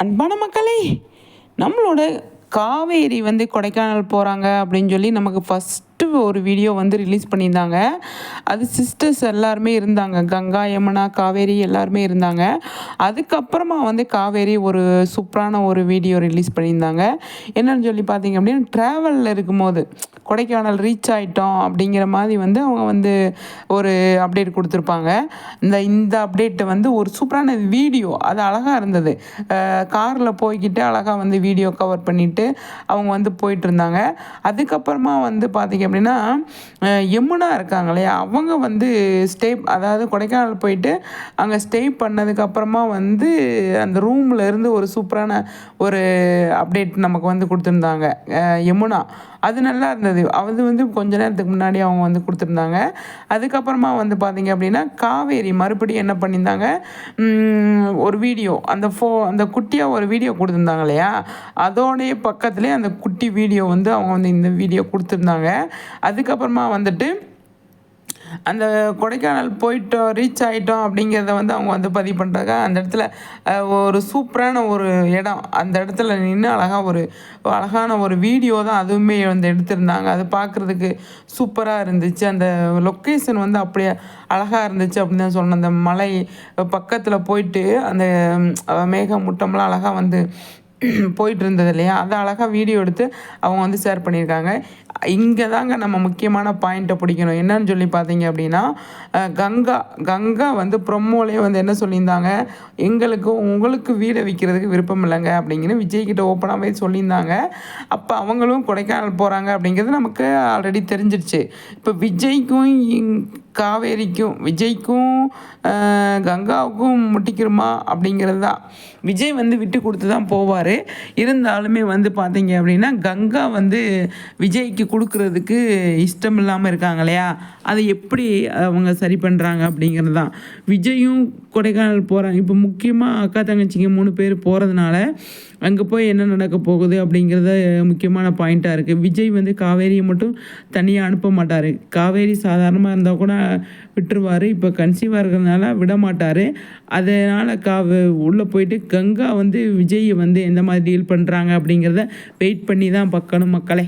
அன்பான மக்களே நம்மளோட காவேரி வந்து கொடைக்கானல் போகிறாங்க அப்படின்னு சொல்லி நமக்கு ஃபஸ்ட்டு ஒரு வீடியோ வந்து ரிலீஸ் பண்ணியிருந்தாங்க. அது சிஸ்டர்ஸ் எல்லாருமே இருந்தாங்க. கங்கா யமுனா காவேரி எல்லாருமே இருந்தாங்க. அதுக்கப்புறமா வந்து காவேரி ஒரு சூப்பரான ஒரு வீடியோ ரிலீஸ் பண்ணியிருந்தாங்க. என்னன்னு சொல்லி பார்த்தீங்க அப்படின்னா ட்ராவலில் இருக்கும்போது கொடைக்கானல் ரீச் ஆகிட்டோம் அப்படிங்கிற மாதிரி வந்து அவங்க வந்து ஒரு அப்டேட் கொடுத்துருப்பாங்க. இந்த இந்த அப்டேட்டை வந்து ஒரு சூப்பரான வீடியோ அது அழகாக இருந்தது. காரில் போய்கிட்டு அழகாக வந்து வீடியோ கவர் பண்ணிவிட்டு அவங்க வந்து போயிட்டு இருந்தாங்க. அதுக்கப்புறமா வந்து பார்த்திங்க அப்படின்னா யமுனா இருக்காங்க இல்லையா? அவங்க வந்து ஸ்டே அதாவது கொடைக்கானல் போயிட்டு அங்கே ஸ்டே பண்ணதுக்கப்புறமா வந்து அந்த ரூமில் இருந்து ஒரு சூப்பரான ஒரு அப்டேட் நமக்கு வந்து கொடுத்துருந்தாங்க. யமுனா அது நல்லா இருந்தது. அது வந்து கொஞ்ச நேரத்துக்கு முன்னாடி அவங்க வந்து கொடுத்துருந்தாங்க. அதுக்கப்புறமா வந்து பார்த்தீங்க அப்படின்னா காவேரி மறுபடியும் என்ன பண்ணியிருந்தாங்க? ஒரு வீடியோ அந்த ஃபோ அந்த குட்டியாக ஒரு வீடியோ கொடுத்துருந்தாங்க இல்லையா? அதோடைய பக்கத்துலேயே அந்த குட்டி வீடியோ வந்து அவங்க வந்து இந்த வீடியோ கொடுத்துருந்தாங்க. அதுக்கப்புறமா வந்துட்டு அந்த கொடைக்கானல் போயிட்டோம் ரீச் ஆகிட்டோம் அப்படிங்கிறத வந்து அவங்க வந்து பதிவு பண்ணுறாங்க அந்த இடத்துல ஒரு சூப்பரான ஒரு இடம். அந்த இடத்துல நின்று அழகாக ஒரு அழகான ஒரு வீடியோ தான் அதுவுமே வந்து எடுத்திருந்தாங்க. அது பார்க்குறதுக்கு சூப்பராக இருந்துச்சு. அந்த லொக்கேஷன் வந்து அப்படியே அழகாக இருந்துச்சு அப்படின்னு தான் சொன்னேன் அந்த மலை பக்கத்தில் போயிட்டு அந்த ம், மேகமூட்டம்லாம் அழகாக வந்து போயிட்டு இருந்தது இல்லையா அதை அழகாக வீடியோ எடுத்து அவங்க வந்து ஷேர் பண்ணியிருக்காங்க. இங்கே தாங்க நம்ம முக்கியமான பாயிண்ட்டை பிடிக்கணும். என்னன்னு சொல்லி பார்த்தீங்க அப்படின்னா கங்கா கங்கா வந்து ப்ரொமோலேயே வந்து என்ன சொல்லியிருந்தாங்க? எங்களுக்கு உங்களுக்கு வீடை விற்கிறதுக்கு விருப்பம் இல்லைங்க அப்படிங்கிற விஜய்கிட்ட ஓப்பனாகவே சொல்லியிருந்தாங்க. அப்போ அவங்களும் கொடைக்கானல் போகிறாங்க அப்படிங்கிறது நமக்கு ஆல்ரெடி தெரிஞ்சிருச்சு. இப்போ விஜய்க்கும் இங்- காவேரிக்கும் விஜய்க்கும் கங்காவுக்கும் முட்டிக்கிறோமா? அப்படிங்கிறது தான். விஜய் வந்து விட்டு கொடுத்து தான் போவார். இருந்தாலுமே வந்து பார்த்தீங்க அப்படின்னா கங்கா வந்து விஜய்க்கு கொடுக்கறதுக்கு இஷ்டம் இல்லாமல் இருக்காங்க இல்லையா? அதை எப்படி அவங்க சரி பண்ணுறாங்க அப்படிங்கிறது தான். விஜயும் கொடைக்கானல் போகிறாங்க இப்போ முக்கியமாக அக்கா தங்கச்சிங்க மூணு பேர் போகிறதுனால அங்கே போய் என்ன நடக்க போகுது அப்படிங்கிறத முக்கியமான பாயிண்ட்டாக இருக்குது விஜய் வந்து காவேரியை மட்டும் தனியாக அனுப்ப மாட்டார். காவேரி சாதாரணமாக இருந்தால் கூட விட்டுருவார். இப்போ கன்சீவாக இருக்கிறதுனால விட மாட்டார். அதனால் கா உள்ளே போயிட்டு கங்கா வந்து விஜயை வந்து எந்த மாதிரி டீல் பண்ணுறாங்க அப்படிங்கிறத வெயிட் பண்ணி தான் பார்க்கணும் மக்களே.